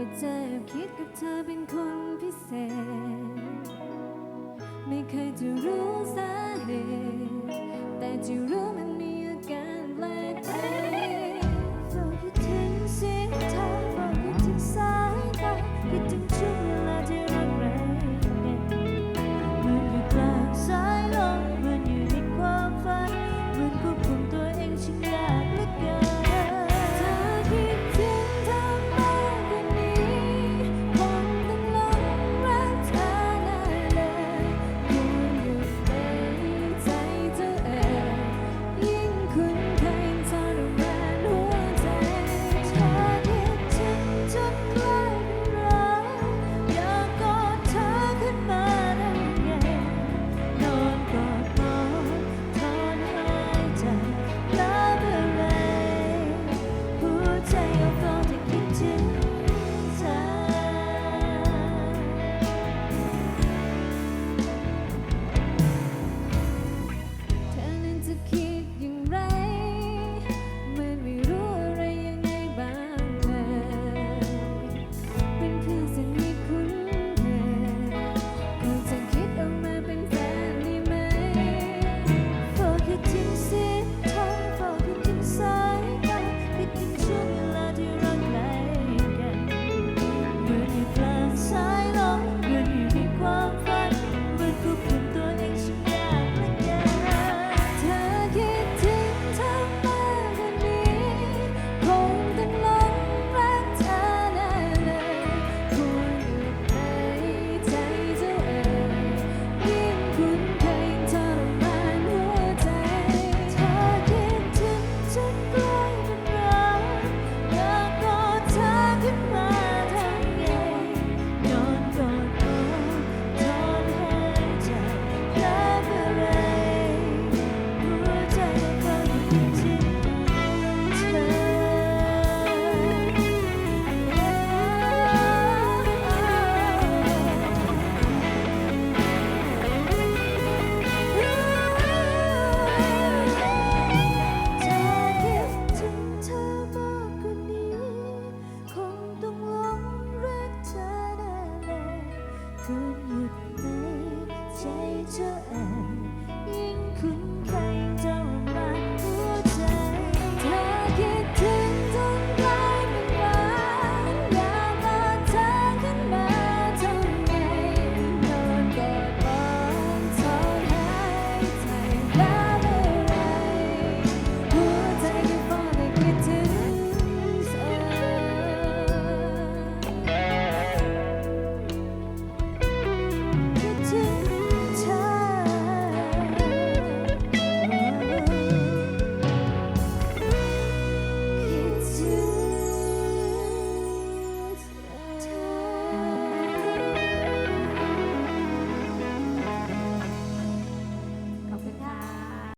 ว่าเจ็คิดกับเธอเป็นคนพิเศษ ไม่เคยจะรู้สาเหตุ Chạy 春